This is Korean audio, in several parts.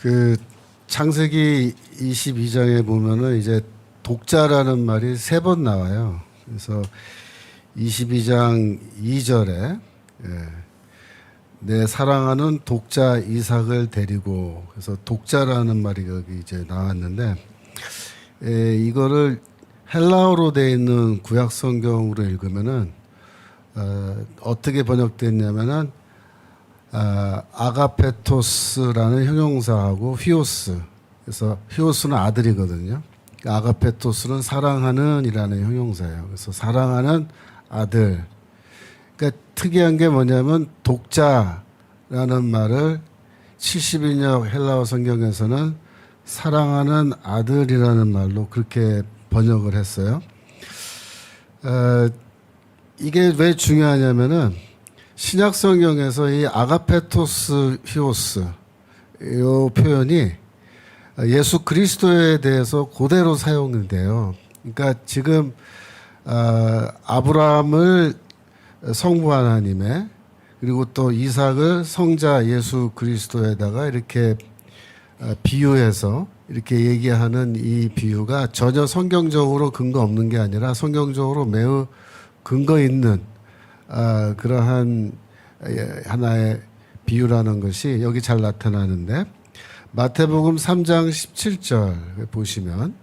그 창세기 22장에 보면은 이제 독자라는 말이 세 번 나와요. 그래서 22장 2절에 예, 내 사랑하는 독자 이삭을 데리고 그래서 독자라는 말이 여기 이제 나왔는데 예, 이거를 헬라어로 돼 있는 구약 성경으로 읽으면은 어, 어떻게 번역됐냐면은 아, 아가페토스라는 형용사하고 휘오스. 그래서 휘오스는 아들이거든요. 아가페토스는 사랑하는이라는 형용사예요. 그래서 사랑하는 아들. 그러니까 특이한 게 뭐냐면 독자라는 말을 70인역 헬라어 성경에서는 사랑하는 아들이라는 말로 그렇게 번역을 했어요. 어, 이게 왜 중요하냐면은 신약 성경에서 이 아가페토스 히오스 이 표현이 예수 그리스도에 대해서 그대로 사용이 돼요. 그러니까 지금 아, 아브라함을 성부 하나님의 그리고 또 이삭을 성자 예수 그리스도에다가 이렇게 아, 비유해서 이렇게 얘기하는 이 비유가 전혀 성경적으로 근거 없는 게 아니라 성경적으로 매우 근거 있는 아, 그러한 예, 하나의 비유라는 것이 여기 잘 나타나는데 마태복음 3장 17절 보시면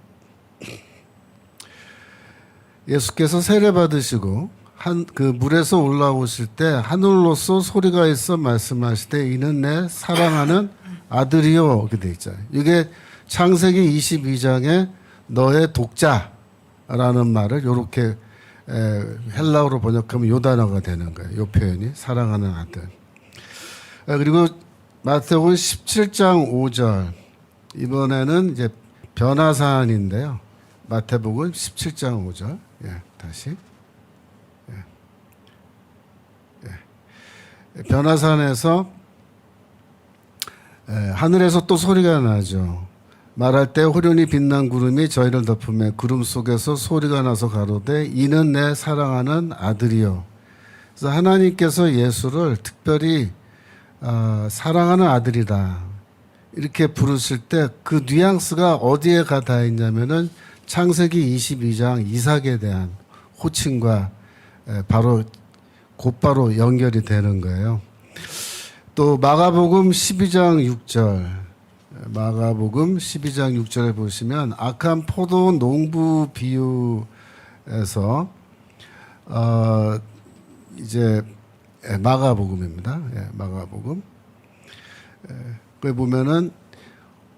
예수께서 세례 받으시고 한 그 물에서 올라오실 때 하늘로서 소리가 있어 말씀하시되 이는 내 사랑하는 아들이요 이렇게 돼 있잖아요. 이게 창세기 22장에 너의 독자라는 말을 이렇게 에, 헬라어로 번역하면 요 단어가 되는 거예요. 요 표현이 사랑하는 아들. 에, 그리고 마태복음 17장 5절 이번에는 이제 변화 사안인데요. 마태복음 17장 5절. 예, 다시. 예. 예. 변화 사안에서 에, 하늘에서 또 소리가 나죠. 말할 때 호련히 빛난 구름이 저희를 덮으며 구름 속에서 소리가 나서 가로되 이는 내 사랑하는 아들이요. 그래서 하나님께서 예수를 특별히 어, 사랑하는 아들이다 이렇게 부르실 때 그 뉘앙스가 어디에 가다 있냐면은 창세기 22장 이삭에 대한 호칭과 에, 바로 곧바로 연결이 되는 거예요. 또 마가복음 12장 6절 마가복음 12장 6절에 보시면 악한 포도 농부 비유에서 어 이제 예, 마가복음입니다. 예, 마가복음. 예, 거기 보면은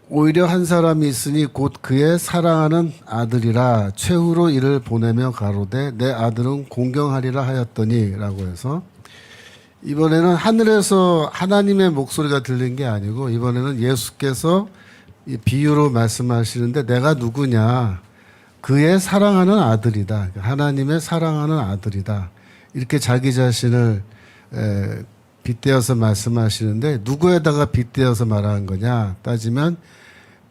오히려 한 사람이 있으니 곧 그의 사랑하는 아들이라 최후로 이를 보내며 가로되 내 아들은 공경하리라 하였더니라고 해서 이번에는 하늘에서 하나님의 목소리가 들린 게 아니고 이번에는 예수께서 이 비유로 말씀하시는데 내가 누구냐? 그의 사랑하는 아들이다. 하나님의 사랑하는 아들이다. 이렇게 자기 자신을 에, 빗대어서 말씀하시는데 누구에다가 빗대어서 말하는 거냐? 따지면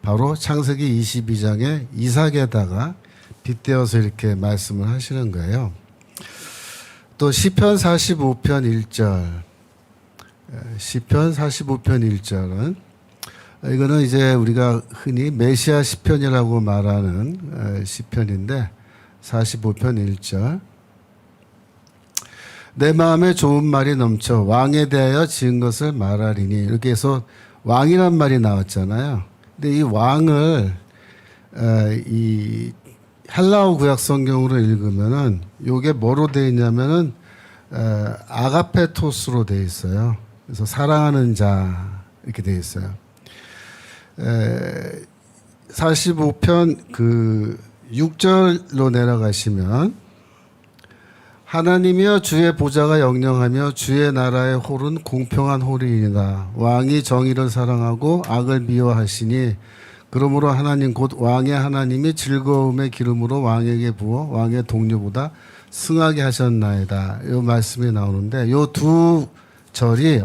바로 창세기 22장에 이삭에다가 빗대어서 이렇게 말씀을 하시는 거예요. 또 시편 45편 1절. 시편 45편 1절은 이거는 이제 우리가 흔히 메시아 시편이라고 말하는 시편인데 45편 1절. 내 마음에 좋은 말이 넘쳐 왕에 대하여 지은 것을 말하리니 이렇게 해서 왕이란 말이 나왔잖아요. 근데 이 왕을 어, 이 헬라어 구약 성경으로 읽으면은 요게 뭐로 돼 있냐면은 어, 아가페토스로 돼 있어요. 그래서 사랑하는 자 이렇게 돼 있어요. 에, 45편 그 6절로 내려가시면 하나님이여 주의 보좌가 영영하며 주의 나라의 홀은 공평한 홀이니라 왕이 정의를 사랑하고 악을 미워하시니 그러므로 하나님 곧 왕의 하나님이 즐거움의 기름으로 왕에게 부어 왕의 동료보다 승하게 하셨나이다. 이 말씀이 나오는데 요두 절이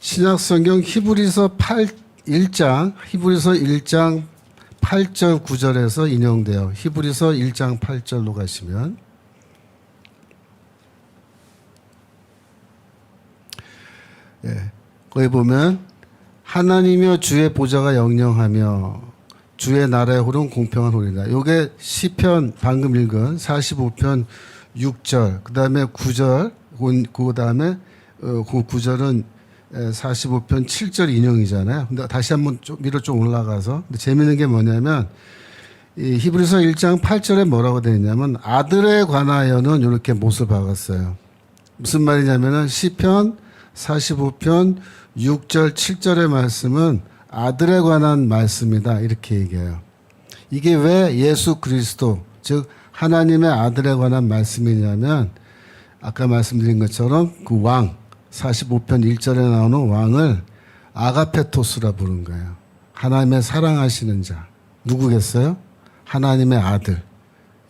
신약 성경 히브리서 8 1장 히브리서 1장 8절 9절에서 인용돼요. 히브리서 1장 8절로 가시면 예. 거기 보면 하나님이여 주의 보좌가 영영하며 주의 나라의 홀은 공평한 홀이다. 요게 시편 방금 읽은 45편 6절, 그 다음에 9절, 그 다음에 어, 그 9절은 45편 7절 인용이잖아요. 근데 다시 한번 좀 위로 좀 올라가서 근데 재밌는 게 뭐냐면 이 히브리서 1장 8절에 뭐라고 되어 있냐면 아들에 관하여는 이렇게 못을 박았어요. 무슨 말이냐면은 시편 45편 6절 7절의 말씀은 아들에 관한 말씀이다 이렇게 얘기해요. 이게 왜 예수 그리스도 즉 하나님의 아들에 관한 말씀이냐면 아까 말씀드린 것처럼 그 왕 45편 1절에 나오는 왕을 아가페토스라 부른 거예요. 하나님의 사랑하시는 자. 누구겠어요? 하나님의 아들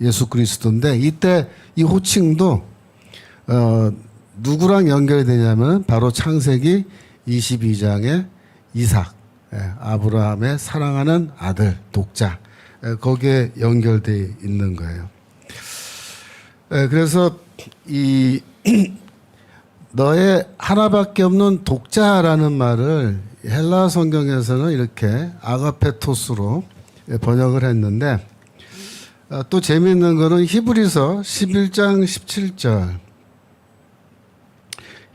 예수 그리스도인데 이때 이 호칭도 어, 누구랑 연결이 되냐면 바로 창세기 22장의 이삭 예, 아브라함의 사랑하는 아들 독자 예, 거기에 연결돼 있는 거예요. 예, 그래서 이 너의 하나밖에 없는 독자라는 말을 헬라 성경에서는 이렇게 아가페토스로 번역을 했는데 아, 또 재미있는 거는 히브리서 11장 17절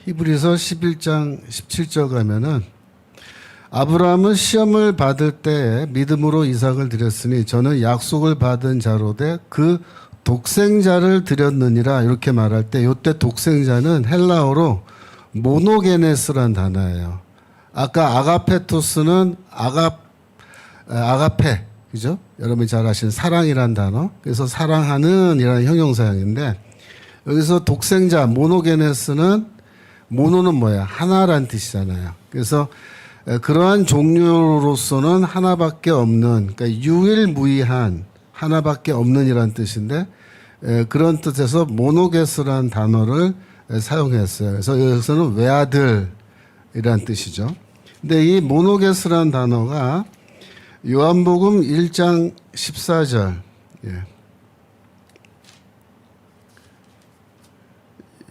히브리서 11장 17절 가면은 아브라함은 시험을 받을 때에 믿음으로 이삭을 드렸으니 저는 약속을 받은 자로되 그 독생자를 드렸느니라 이렇게 말할 때 요때 독생자는 헬라어로 모노게네스란 단어예요. 아까 아가페토스는 아가 아가페 그죠? 여러분이 잘 아시는 사랑이란 단어. 그래서 사랑하는 이라는 형용사형인데 여기서 독생자 모노게네스는 모노는 뭐야? 하나란 뜻이잖아요. 그래서 에, 그러한 종류로서는 하나밖에 없는 그러니까 유일무이한 하나밖에 없는이란 뜻인데 에, 그런 뜻에서 모노게스라는 단어를 에, 사용했어요. 그래서 여기서는 외아들이란 뜻이죠. 근데 이 모노게스라는 단어가 요한복음 1장 14절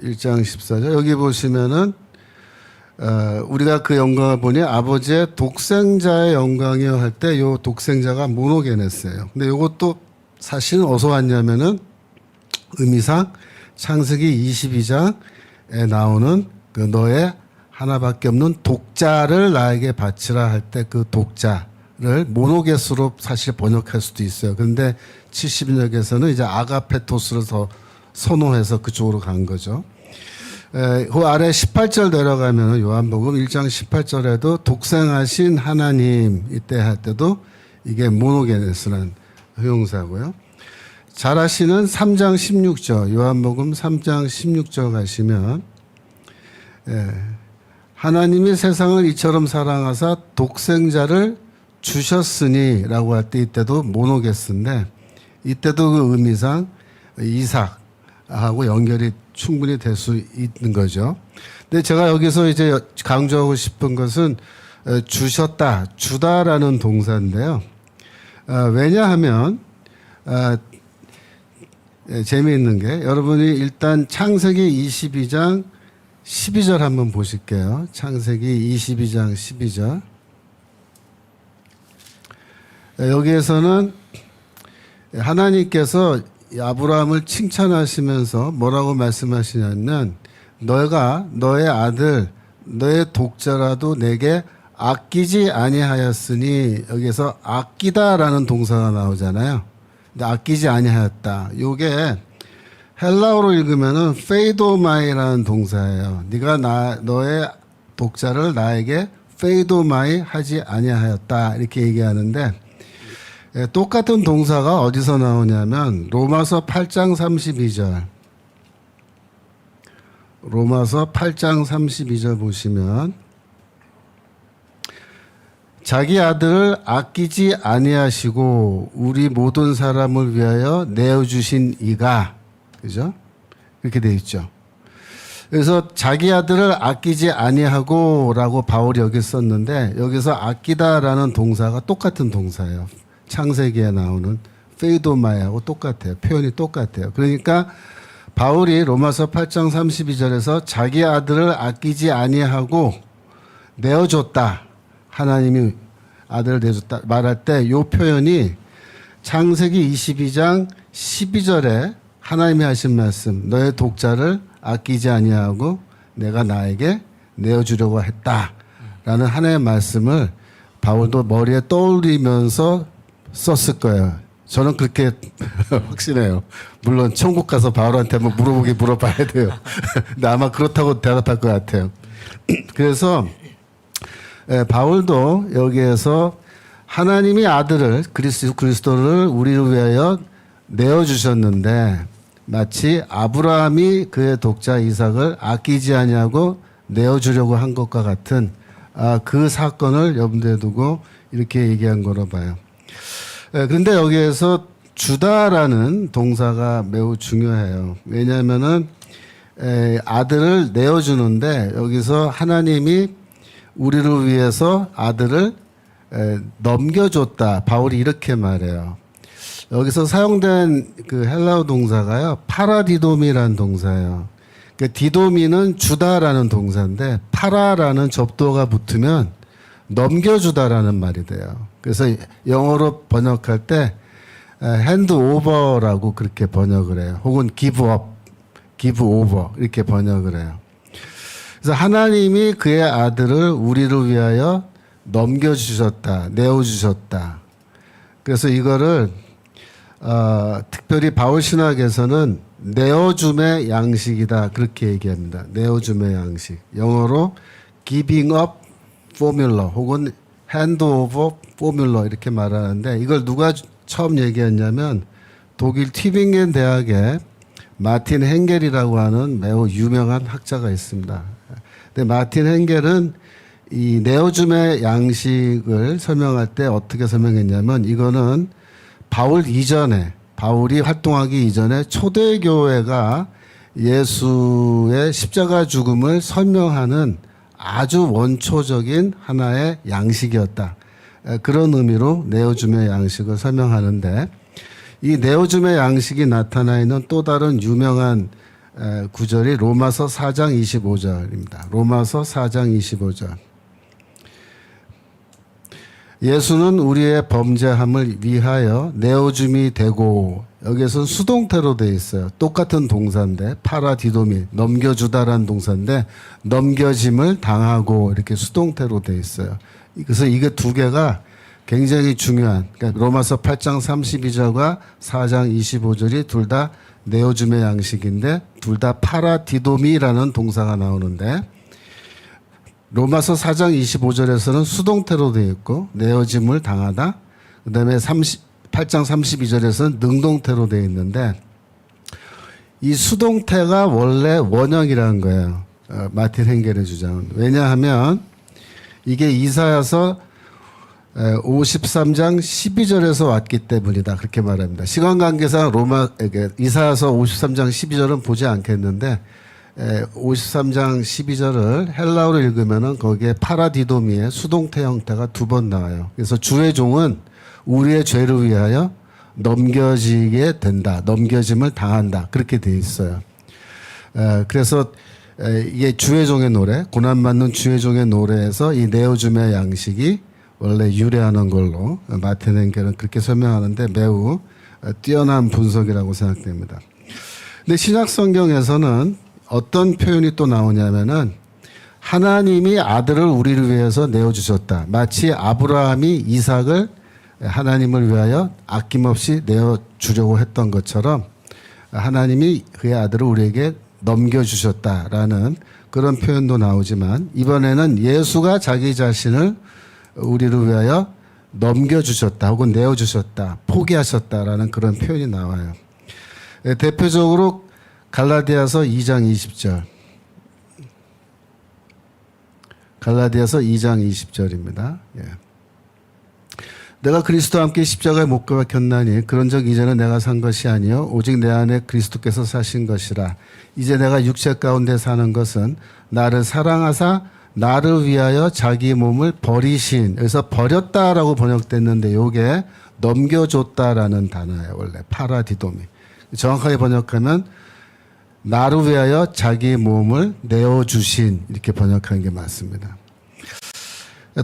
1장 14절 여기 보시면은 어, 우리가 그 영광을 보니 아버지의 독생자의 영광이요 할 때 요 독생자가 모노게네스예요. 근데 요것도 사실은 어디서 왔냐면은 의미상 창세기 22장에 나오는 그 너의 하나밖에 없는 독자를 나에게 바치라 할 때 그 독자를 모노게스로 사실 번역할 수도 있어요. 그런데 70년에서는 이제 아가페토스로 더 선호해서 그쪽으로 간 거죠. 에, 그 아래 18절 내려가면 요한복음 1장 18절에도 독생하신 하나님 이때 할 때도 이게 모노게네스라는 형용사고요. 잘 아시는 3장 16절 요한복음 3장 16절 가시면 예, 하나님이 세상을 이처럼 사랑하사 독생자를 주셨으니라고 할 때 이때도 모노게스인데 이때도 그 의미상 이삭 하고 연결이 충분히 될 수 있는 거죠. 근데 제가 여기서 이제 강조하고 싶은 것은 어, 주셨다, 주다라는 동사인데요. 어, 왜냐하면 어, 예, 재미있는 게 여러분이 일단 창세기 22장 12절 한번 보실게요. 창세기 22장 12절. 예, 여기에서는 하나님께서 이 아브라함을 칭찬하시면서 뭐라고 말씀하시냐면 너가 너의 아들 너의 독자라도 내게 아끼지 아니하였으니 여기서 아끼다라는 동사가 나오잖아요. 근데 아끼지 아니하였다. 요게 헬라어로 읽으면은 페이도마이라는 동사예요. 네가 나 너의 독자를 나에게 페이도마이 하지 아니하였다 이렇게 얘기하는데 예, 똑같은 동사가 어디서 나오냐면 로마서 8장 32절. 로마서 8장 32절 보시면 자기 아들을 아끼지 아니하시고 우리 모든 사람을 위하여 내어 주신 이가 그죠? 이렇게 돼 있죠. 그래서 자기 아들을 아끼지 아니하고라고 바울이 여기 썼는데 여기서 아끼다라는 동사가 똑같은 동사예요. 창세기에 나오는 페이도마야하고 똑같아요. 표현이 똑같아요. 그러니까 바울이 로마서 8장 32절에서 자기 아들을 아끼지 아니하고 내어줬다 하나님이 아들을 내줬다 말할 때 요 표현이 창세기 22장 12절에 하나님이 하신 말씀 너의 독자를 아끼지 아니하고 내가 나에게 내어주려고 했다라는 하나님의 말씀을 바울도 머리에 떠올리면서 썼을 거예요. 저는 그렇게 확신해요. 물론 천국 가서 바울한테 한번 물어보기 물어봐야 돼요. 근데 아마 그렇다고 대답할 것 같아요. 그래서 예, 바울도 여기에서 하나님이 아들을 그리스도 그리스도를 우리를 위하여 내어 주셨는데 마치 아브라함이 그의 독자 이삭을 아끼지 아니하고 내어 주려고 한 것과 같은 아, 그 사건을 염두에 두고 이렇게 얘기한 거로 봐요. 예, 그런데 여기에서 주다라는 동사가 매우 중요해요. 왜냐하면은 에, 아들을 내어주는데 여기서 하나님이 우리를 위해서 아들을 에, 넘겨줬다. 바울이 이렇게 말해요. 여기서 사용된 그 헬라어 동사가요, 파라디도미라는 동사예요. 그 디도미는 주다라는 동사인데 파라라는 접두어가 붙으면 넘겨주다라는 말이 돼요. 그래서 영어로 번역할 때 핸드 오버라고 그렇게 번역을 해요. 혹은 up, give over 이렇게 번역을 해요. 그래서 하나님이 그의 아들을 우리를 위하여 넘겨주셨다, 내어주셨다. 그래서 이거를 어, 특별히 바울 신학에서는 내어줌의 양식이다 그렇게 얘기합니다. 내어줌의 양식. 영어로 giving up formula 혹은 handover formula 이렇게 말하는데 이걸 누가 주- 처음 얘기했냐면 독일 튜빙겐 대학의 마틴 행겔이라고 하는 매우 유명한 학자가 있습니다. 근데 마틴 행겔은 이 네오줌의 양식을 설명할 때 어떻게 설명했냐면 이거는 바울 이전에 바울이 활동하기 이전에 초대교회가 예수의 십자가 죽음을 설명하는 아주 원초적인 하나의 양식이었다. 에, 그런 의미로 네오줌의 양식을 설명하는데 이 네오줌의 양식이 나타나 있는 또 다른 유명한 에, 구절이 로마서 4장 25절입니다. 로마서 4장 25절. 예수는 우리의 범죄함을 위하여 내어줌이 되고 여기에서는 수동태로 돼 있어요. 똑같은 동사인데 파라디도미 넘겨주다라는 동사인데 넘겨짐을 당하고 이렇게 수동태로 돼 있어요. 그래서 이게 두 개가 굉장히 중요한 그러니까 로마서 8장 32절과 4장 25절이 둘 다 내어줌의 양식인데 둘 다 파라디도미라는 동사가 나오는데 로마서 4장 25절에서는 수동태로 되어 있고 내어짐을 당하다. 그다음에 30, 8장 32절에서는 능동태로 되어 있는데 이 수동태가 원래 원형이라는 거예요. 어, 마틴 행겔의 주장은. 왜냐하면 이게 이사야서 에, 53장 12절에서 왔기 때문이다. 그렇게 말합니다. 시간 관계상 로마 이사야서 53장 12절은 보지 않겠는데 에, 53장 12절을 헬라어로 읽으면은 거기에 파라디도미의 수동태 형태가 두 번 나와요. 그래서 주의 종은 우리의 죄를 위하여 넘겨지게 된다. 넘겨짐을 당한다. 그렇게 돼 있어요. 에, 그래서 에, 이게 주의 종의 노래, 고난받는 주의 종의 노래에서 이 네오줌의 양식이 원래 유래하는 걸로 마틴 헨겔은 그렇게 설명하는데 매우 어, 뛰어난 분석이라고 생각됩니다. 근데 신약 성경에서는 어떤 표현이 또 나오냐면은 하나님이 아들을 우리를 위해서 내어 주셨다. 마치 아브라함이 이삭을 하나님을 위하여 아낌없이 내어 주려고 했던 것처럼 하나님이 그의 아들을 우리에게 넘겨 주셨다라는 그런 표현도 나오지만 이번에는 예수가 자기 자신을 우리를 위하여 넘겨 주셨다 혹은 내어 주셨다 포기하셨다라는 그런 표현이 나와요. 예, 대표적으로 갈라디아서 2장 20절. 갈라디아서 2장 20절입니다. 예. 내가 그리스도와 함께 십자가에 못 박혔나니 그런 적 이제는 내가 산 것이 아니요 오직 내 안에 그리스도께서 사신 것이라 이제 내가 육체 가운데 사는 것은 나를 사랑하사 나를 위하여 자기 몸을 버리신 그래서 버렸다라고 번역됐는데 요게 넘겨줬다라는 단어예요 원래 파라디도미 정확하게 번역하면 나를 위하여 자기 몸을 내어 주신 이렇게 번역하는 게 맞습니다.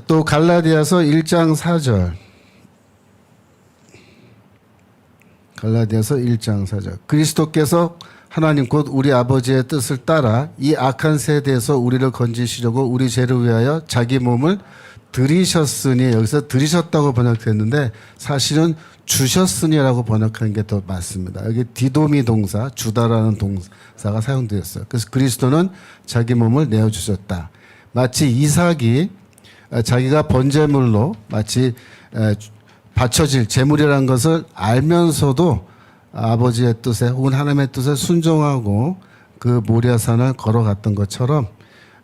또 갈라디아서 1장 4절. 갈라디아서 1장 4절. 그리스도께서 하나님 곧 우리 아버지의 뜻을 따라 이 악한 세대에서 우리를 건지시려고 우리 죄를 위하여 자기 몸을 들이셨으니 여기서 들이셨다고 번역됐는데 사실은 주셨으니라고 번역하는 게 더 맞습니다. 여기 디도미 동사 주다라는 동사가 사용되었어요. 그래서 그리스도는 자기 몸을 내어 주셨다. 마치 이삭이 어, 자기가 번제물로 마치 에, 바쳐질 제물이라는 것을 알면서도 아버지의 뜻에 혹은 하나님의 뜻에 순종하고 그 모리아산을 걸어갔던 것처럼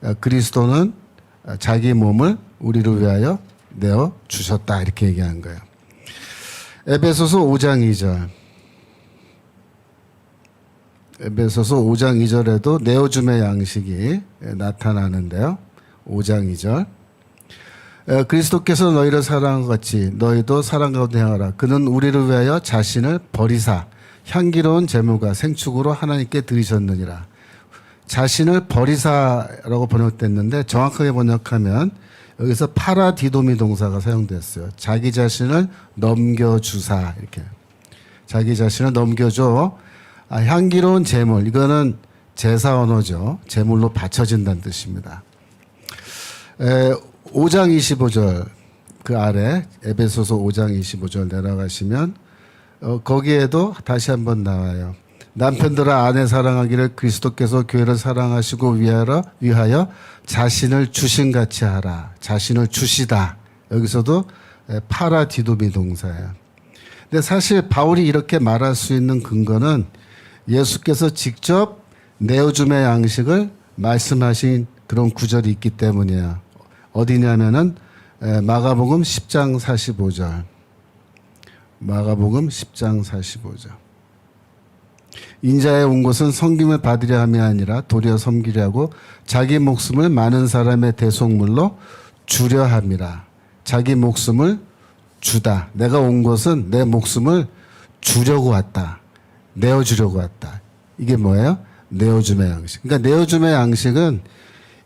어, 그리스도는 어, 자기 몸을 우리를 위하여 내어 주셨다 이렇게 얘기한 거예요. 에베소서 5장 2절. 에베소서 5장 2절에도 내어줌의 양식이 나타나는데요. 5장 2절. 에, 그리스도께서 너희를 사랑한 것 같이 너희도 사랑 가운데 행하라. 그는 우리를 위하여 자신을 버리사 향기로운 제물과 생축으로 하나님께 드리셨느니라. 자신을 버리사라고 번역됐는데 정확하게 번역하면 여기서 파라디도미 동사가 사용됐어요. 자기 자신을 넘겨주사 이렇게 자기 자신을 넘겨줘 아, 향기로운 제물 이거는 제사 언어죠. 제물로 바쳐진다는 뜻입니다. 에, 5장 25절 그 아래 에베소서 5장 25절 내려가시면 어, 거기에도 다시 한번 나와요. 남편들아 아내 사랑하기를 그리스도께서 교회를 사랑하시고 위하여 위하여 자신을 주신 같이 하라. 자신을 주시다. 여기서도 에, 파라디도미 동사예요. 근데 사실 바울이 이렇게 말할 수 있는 근거는 예수께서 직접 내어줌의 양식을 말씀하신 그런 구절이 있기 때문이에요. 어디냐면은 에, 마가복음 10장 45절. 마가복음 10장 45절. 인자에 온 것은 섬김을 받으려 함이 아니라 도리어 섬기려 하고 자기 목숨을 많은 사람의 대속물로 주려 함이라. 자기 목숨을 주다. 내가 온 것은 내 목숨을 주려고 왔다. 내어 주려고 왔다. 이게 뭐예요? 내어줌의 양식. 그러니까 내어줌의 양식은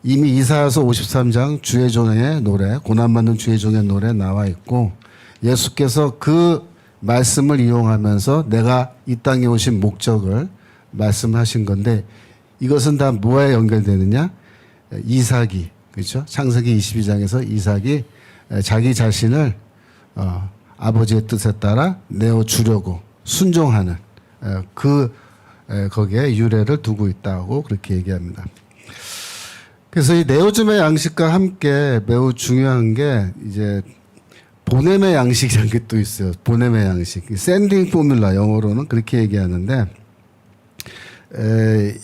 이미 이사야서 53장 주의 종의 노래, 고난받는 주의 종의 노래 나와 있고 예수께서 그 말씀을 이용하면서 내가 이 땅에 오신 목적을 말씀하신 건데 이것은 다 뭐에 연결되느냐? 이삭이 그렇죠? 창세기 22장에서 이삭이 자기 자신을 어, 아버지의 뜻에 따라 내어 주려고 순종하는 에, 그 에, 거기에 유래를 두고 있다고 그렇게 얘기합니다. 그래서 이 네오즘의 양식과 함께 매우 중요한 게 이제 보냄의 양식이라는 게 또 있어요. 보냄의 양식. 샌딩 포뮬라 영어로는 그렇게 얘기하는데 에,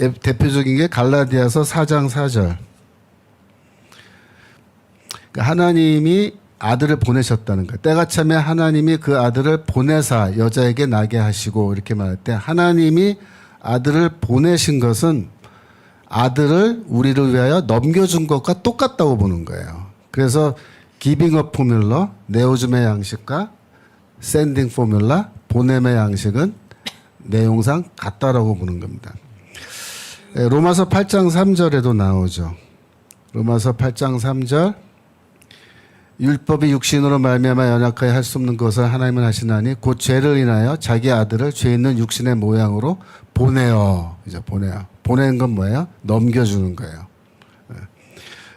에, 대표적인 게 갈라디아서 4장 4절. 그러니까 하나님이 아들을 보내셨다는 거예요. 때가 차면 하나님이 그 아들을 보내사 여자에게 나게 하시고 이렇게 말할 때 하나님이 아들을 보내신 것은 아들을 우리를 위하여 넘겨준 것과 똑같다고 보는 거예요. 그래서 기빙업 포뮬러, 네오즘의 양식과 샌딩 포뮬라, 보냄의 양식은 내용상 같다라고 보는 겁니다. 예, 로마서 8장 3절에도 나오죠. 로마서 8장 3절 율법이 육신으로 말미암아 연약하여 할 수 없는 것을 하나님은 하시나니 곧 죄를 인하여 자기 아들을 죄 있는 육신의 모양으로 보내어 이제 보내어 보내는 건 뭐예요? 넘겨주는 거예요.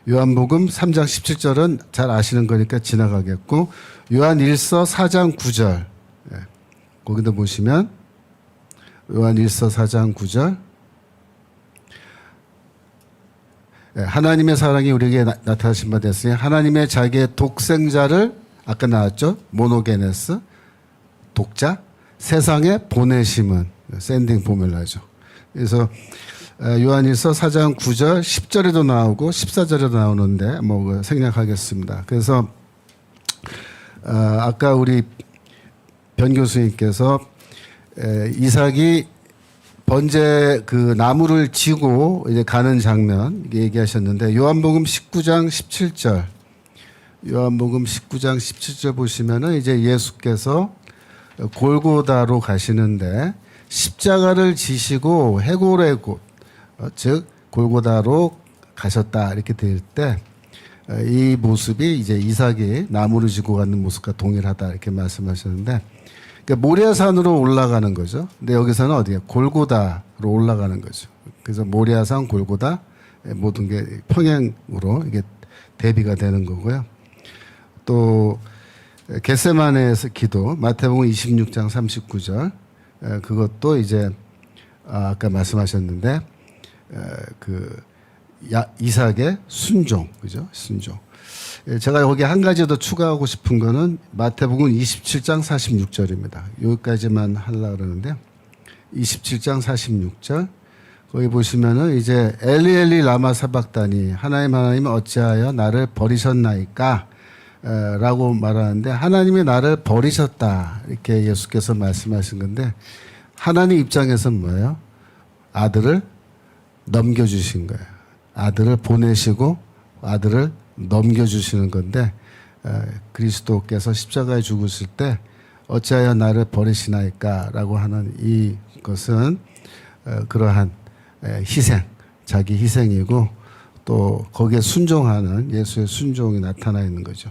예. 요한복음 3장 17절은 잘 아시는 거니까 지나가겠고 요한 1서 4장 9절 예. 거기도 보시면 요한 1서 4장 9절 예, 하나님의 사랑이 우리에게 나, 타나신 바 됐으니 하나님의 자기의 독생자를 아까 나왔죠 모노게네스 독자 세상에 보내심은 샌딩 포뮬라죠. 그래서 요한일서 4장 9절 10절에도 나오고 14절에도 나오는데 뭐 생략하겠습니다. 그래서 어, 아까 우리 변 교수님께서 이삭이 번제 그 나무를 지고 이제 가는 장면 얘기하셨는데 요한복음 19장 17절 요한복음 19장 17절 보시면은 이제 예수께서 골고다로 가시는데 십자가를 지시고 해골의 곳, 어, 즉 골고다로 가셨다 이렇게 될때 어, 이 모습이 이제 이삭이 나무를 지고 가는 모습과 동일하다 이렇게 말씀하셨는데 그러니까 모리아산으로 올라가는 거죠. 근데 여기서는 어디야? 골고다로 올라가는 거죠. 그래서 모리아산, 골고다 예, 모든 게 평행으로 이게 대비가 되는 거고요. 또 겟세마네에서 기도 마태복음 26장 39절 에, 그것도 이제 아, 아까 말씀하셨는데 에, 그 야, 이삭의 순종 그죠? 순종. 예, 제가 여기 한 가지 더 추가하고 싶은 거는 마태복음 27장 46절입니다. 여기까지만 하려고 그러는데 27장 46절. 거기 보시면은 이제 엘리 엘리 라마 사박다니 하나님 하나님 어찌하여 나를 버리셨나이까? 에, 라고 말하는데 하나님이 나를 버리셨다. 이렇게 예수께서 말씀하신 건데 하나님 입장에서는 뭐예요? 아들을 넘겨주신 거예요. 아들을 보내시고 아들을 넘겨주시는 건데 에, 그리스도께서 십자가에 죽으실 때 어찌하여 나를 버리시나이까라고 하는 이 것은 어, 그러한 에, 희생, 자기 희생이고 또 거기에 순종하는 예수의 순종이 나타나 있는 거죠.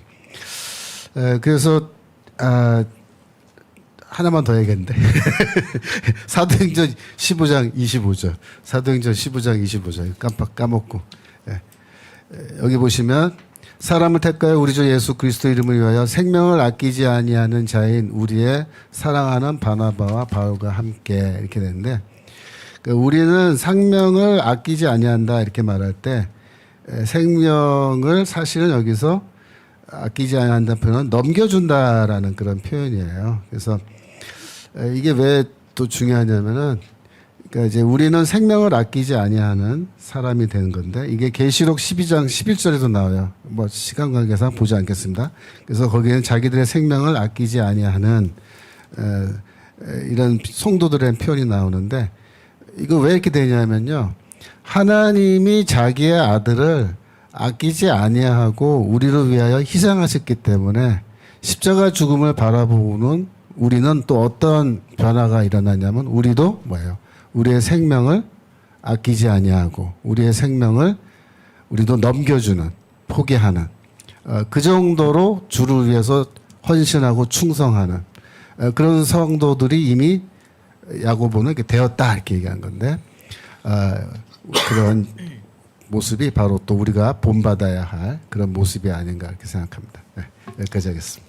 에, 그래서 아, 하나만 더 얘기했는데 사도행전 15장 25절 사도행전 15장 25절 깜빡 까먹고 예. 에, 여기 보시면 사람을 택하여 우리 주 예수 그리스도 이름을 위하여 생명을 아끼지 아니하는 자인 우리의 사랑하는 바나바와 바울과 함께 이렇게 되는데 그 우리는 생명을 아끼지 아니한다 이렇게 말할 때 에, 생명을 사실은 여기서 아끼지 않는다는 표현은 넘겨준다라는 그런 표현이에요. 그래서 에, 이게 왜 또 중요하냐면은 그러니까 이제 우리는 생명을 아끼지 아니하는 사람이 되는 건데 이게 계시록 12장 11절에도 나와요. 뭐 시간 관계상 보지 않겠습니다. 그래서 거기에는 자기들의 생명을 아끼지 아니하는 에, 에, 이런 성도들의 표현이 나오는데 이거 왜 이렇게 되냐면요. 하나님이 자기의 아들을 아끼지 아니하고 우리를 위하여 희생하셨기 때문에 십자가 죽음을 바라보는 우리는 또 어떤 변화가 일어나냐면 우리도 뭐예요? 우리의 생명을 아끼지 아니하고 우리의 생명을 우리도 넘겨주는 포기하는 어, 그 정도로 주를 위해서 헌신하고 충성하는 어, 그런 성도들이 이미 야고보는 이렇게 되었다 이렇게 얘기한 건데 어, 그런 모습이 바로 또 우리가 본받아야 할 그런 모습이 아닌가 이렇게 생각합니다. 네, 여기까지 하겠습니다.